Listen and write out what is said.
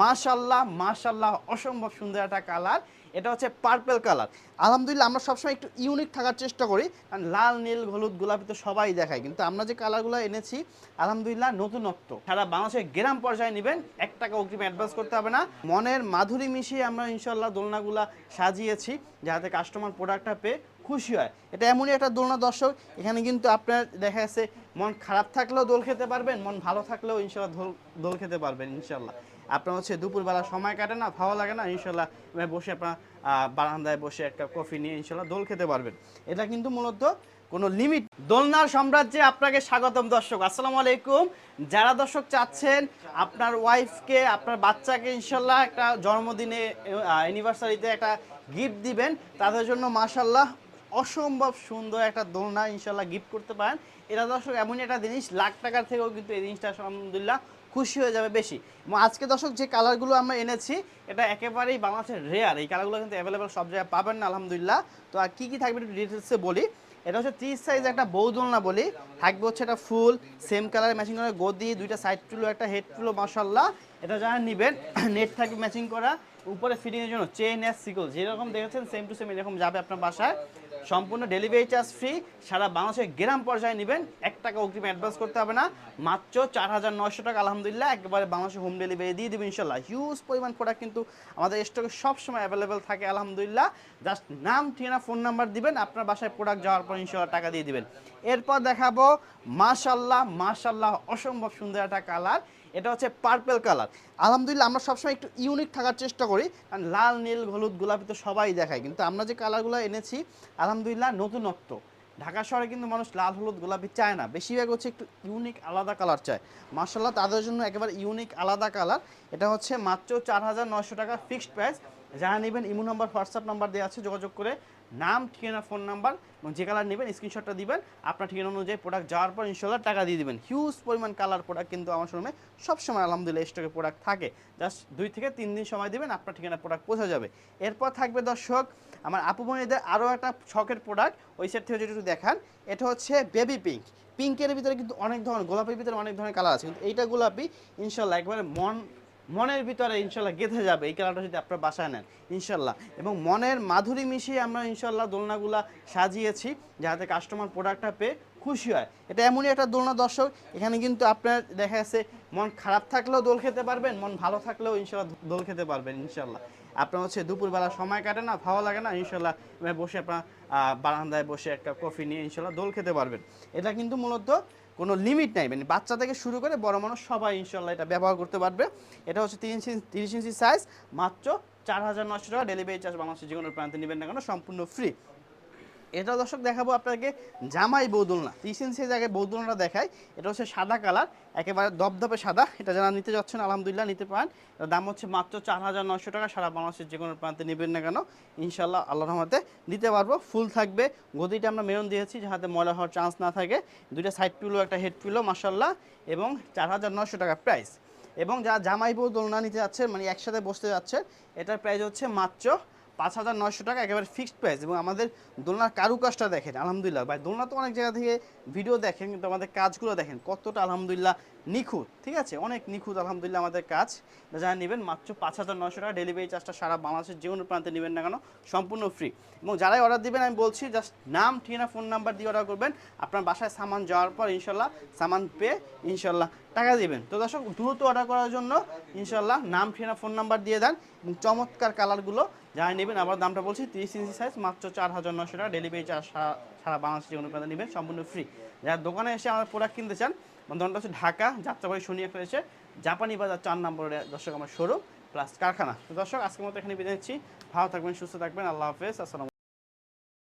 মাশাল্লাহ মাশাল্লাহ অসম্ভব সুন্দর একটা কালার। এটা হচ্ছে পার্পেল কালার। আলহামদুলিল্লাহ, আমরা সবসময় একটু ইউনিক থাকার চেষ্টা করি। কারণ লাল, নীল, হলুদ, গোলাপি তো সবাই দেখায়। কিন্তু আমরা যে কালারগুলো এনেছি, আলহামদুলিল্লাহ নতুনত্ব সারা বাংলাদেশের গ্রাম পর্যায়ে নেবেন, এক টাকা অগ্রিম অ্যাডভান্স করতে হবে না। মনের মাধুরী মিশিয়ে আমরা ইনশাল্লাহ দোলনাগুলা সাজিয়েছি, যাতে কাস্টমার প্রোডাক্টটা পেয়ে খুশি হয়। এটা এমনই একটা দোলনা দর্শক, এখানে কিন্তু আপনার দেখা যাচ্ছে, মন খারাপ থাকলেও দোল খেতে পারবেন, মন ভালো থাকলেও ইনশাল্লাহ দোল দোল খেতে পারবেন ইনশাল্লাহ আপনার হচ্ছে দুপুরবেলা সময় কাটে না, ভালো লাগে না, ইনশাল্লাহ বসে আপনার বারান্দায় বসে একটা কফি নিয়ে ইনশাল্লাহ দোল খেতে পারবেন। এটা কিন্তু মূলত কোনো লিমিট দোলনার সাম্রাজ্যে আপনাকে স্বাগতম দর্শক, আসসালামু আলাইকুম। যারা দর্শক চাচ্ছেন আপনার ওয়াইফকে আপনার বাচ্চাকে ইনশাল্লাহ একটা জন্মদিনে অ্যানিভার্সারিতে একটা গিফট দিবেন, তাদের জন্য মাশাল্লাহ অসম্ভব সুন্দর একটা দোলনা ইনশাল্লাহ গিফট করতে পারেন। এটা দর্শক, এমনই একটা জিনিস, লাখ টাকার থেকেও কিন্তু এই জিনিসটা আলহামদুলিল্লাহ খুশি হয়ে যাবে বেশি। এবং আজকে দর্শক, যে কালারগুলো আমরা এনেছি, এটা একেবারেই বাংলাদেশের রেয়ার এই কালারগুলো কিন্তু অ্যাভেলেবেল সব জায়গায় পাবেন না, আলহামদুলিল্লাহ। তো আর কী কী থাকবে একটু ডিটেলসে বলি। এটা হচ্ছে ত্রিশ সাইজ একটা বৌদোলনা বলি। থাকবে হচ্ছে একটা ফুল সেম কালারে ম্যাচিং করে, গদি, দুইটা সাইড টুলো একটা হেড টুলো মাসাল্লাহ এটা যারা নেবেন নেট থাকবে ম্যাচিং করা। উপরে ফিটিংয়ের জন্য চেন এস সিকল যেরকম দেখেছেন সেম টু সেম এরকম যাবে আপনার বাসায়। সম্পূর্ণ ডেলিভারি চার্জ ফ্রি সারা বাংলাদেশের গ্রাম পর্যায়ে নেবেন। এক টাকা অগ্রিম অ্যাডভান্স করতে হবে না। মাত্র চার হাজার নয়শো টাকা, আলহামদুলিল্লাহ। একেবারে বাংলাদেশে হোম ডেলিভারি দিয়ে দেবেন ইনশাল্লাহ হিউজ পরিমাণ প্রোডাক্ট কিন্তু আমাদের স্টকে সবসময় অ্যাভেলেবেল থাকে, আলহামদুলিল্লাহ। জাস্ট নাম, ঠিকানা ফোন নাম্বার দিবেন। আপনার বাসায় প্রোডাক্ট যাওয়ার পর ইনশাল্লাহ টাকা দিয়ে দিবেন। এরপর দেখাবো মাশাল্লাহ মাশাল্লাহ অসম্ভব সুন্দর একটা কালার এটা হচ্ছে পার্পেল কালার আলহামদুলিল্লাহ, আমরা সবসময় একটু ইউনিক থাকার চেষ্টা করি। কারণ লাল, নীল, হলুদ, গোলাপি তো সবাই দেখায়। কিন্তু আমরা যে কালারগুলো এনেছি, আলহামদুলিল্লাহ নতুনত্ব। ঢাকা শহরে কিন্তু মানুষ লাল, হলুদ, গোলাপি চায় না। বেশিরভাগ হচ্ছে একটু ইউনিক আলাদা কালার চায়। মার্শাল্লাহ তাদের জন্য একেবারে ইউনিক আলাদা কালার এটা হচ্ছে মাত্র চার হাজার নয়শো টাকা ফিক্সড প্রাইস যারা নেবেন, ইমো নাম্বার, হোয়াটসঅ্যাপ নাম্বার দেওয়া আছে, যোগাযোগ করে নাম, ঠিকানা ফোন নাম্বার এবং যে কালার নেবেন স্ক্রিনশটটা দিবেন। আপনার ঠিকানা অনুযায়ী প্রোডাক্ট যাওয়ার পর ইনশাল্লাহ টাকা দিয়ে দিবেন। হিউজ পরিমাণ কালার প্রোডাক্ট কিন্তু আমার শোরুমে সবসময় আলহামদুলিল্লাহ স্টকে প্রোডাক্ট থাকে। জাস্ট দুই থেকে তিন দিন সময় দিবেন, আপনার ঠিকানা প্রোডাক্ট পৌঁছে যাবে। এরপর থাকবে দর্শক আমার আপু বোনেদের আরও একটা শখের প্রোডাক্ট ওই সেট থেকে যদি একটু দেখান, এটা হচ্ছে বেবি পিঙ্ক পিঙ্কের ভিতরে কিন্তু অনেক ধরনের, গোলাপের ভিতরে অনেক ধরনের কালার আছে। কিন্তু এইটা গোলাপি, ইনশাল্লাহ একবারে মন, মনের ভিতরে ইনশাল্লাহ গেঁথে যাবে এই কালারটা যদি আপনার বাসায় নেন, ইনশাল্লাহ। এবং মনের মাধুরী মিশিয়ে আমরা ইনশাল্লাহ দোলনাগুলা সাজিয়েছি, যাতে কাস্টমার প্রোডাক্টটা পেয়ে খুশি হয়। এটা এমনই একটা দোলনা দর্শক, এখানে কিন্তু আপনার দেখা যাচ্ছে মন খারাপ থাকলেও দোল খেতে পারবেন, মন ভালো থাকলেও ইনশাল্লাহ দোল খেতে পারবেন, ইনশাল্লাহ। আপনার হচ্ছে দুপুরবেলা সময় কাটে না, ভালো লাগে না, ইনশাল্লাহ বসে আপনার বারান্দায় বসে একটা কফি নিয়ে ইনশাল্লাহ দোল খেতে পারবেন। এটা কিন্তু মূলত কোনো লিমিট নাই মানে বাচ্চা থেকে শুরু করে বড় মানুষ সবাই ইনশাল্লাহ এটা ব্যবহার করতে পারবে। এটা হচ্ছে তিরিশ তিরিশ ইঞ্চি সাইজ মাত্র চার হাজার নশো টাকা ডেলিভারি চার্জ বাংলাদেশের যে কোনো প্রান্তে নেবেন না কেন, সম্পূর্ণ ফ্রি এটা দর্শক দেখাবো আপনাকে জামাই বৌদুলনা। ইঞ্চি জায়গায় বৌদুলনাটা দেখায়। এটা হচ্ছে সাদা কালার, একেবারে দপদপে সাদা। এটা যারা নিতে যাচ্ছেন, আলহামদুলিল্লাহ নিতে পারেন। দাম হচ্ছে মাত্র চার হাজার নশো টাকা। সারা বাংলাদেশের যে কোনো প্রান্তে নেবেন না কেন ইনশাল্লাহ আল্লাহ রহমতে দিতে পারব। ফুল থাকবে। গদিটা আমরা মেরুন দিয়েছি যাতে ময়লা হওয়ার চান্স না থাকে। দুইটা সাইড পিলো একটা হেড পিলো মাসাল্লাহ এবং চার হাজার নশো টাকা প্রাইস এবং যারা জামাই বউ দোলনা নিতে যাচ্ছে মানে একসাথে বসতে যাচ্ছে এটার প্রাইস হচ্ছে মাত্র পাঁচ হাজার নয়শো টাকা একেবারে ফিক্সড প্রাইস এবং আমাদের দোলনার কারুকাজটা দেখেন, আলহামদুলিল্লাহ। ভাই, দোলনা তো অনেক জায়গা থেকে ভিডিও দেখেন, কিন্তু আমাদের কাজগুলো দেখেন, কতটা আলহামদুলিল্লাহ নিখুঁত, ঠিক আছে? অনেক নিখুঁত আলহামদুলিল্লাহ আমাদের কাজ। যারা নেবেন, মাত্র পাঁচ হাজার নয়শো টাকা ডেলিভারি চার্জটা সারা বাংলাদেশের যে কোনো প্রান্তে নেবেন না কেন, সম্পূর্ণ ফ্রি এবং যারাই অর্ডার দিবেন, আমি বলছি জাস্ট নাম, ঠিকানা ফোন নাম্বার দিয়ে অর্ডার করবেন। আপনার বাসায় সামান যাওয়ার পর ইনশাল্লাহ সামান পেয়ে ইনশাল্লাহ টাকা দেবেন। তো দর্শক, দ্রুত অর্ডার করার জন্য ইনশাল্লাহ নাম, ঠিকানা ফোন নাম্বার দিয়ে দেন এবং চমৎকার কালারগুলো যারা নেবেন আবার দামটা বলছি, তিরিশ ইঞ্চি সাইজ মাত্র চার হাজার নশো টাকা ডেলিভারি চার্জ সারা বাংলাদেশ যে কোনো প্রান্তে নেবেন, সম্পূর্ণ ফ্রি যারা দোকানে এসে আমার প্রোডাক্ট কিনতে চান বন্ধনটা হচ্ছে ঢাকা, যাত্রাবাড়ি শুনিয়ে ফেলেছে, জাপানি বাজার চার নম্বরে দর্শক আমার শোরুম প্লাস কারখানা। তো দর্শক, আজকের মতো এখানে বিদায় নিচ্ছি। ভালো থাকবেন, সুস্থ থাকবেন, আল্লাহ হাফেজ, আসসালাম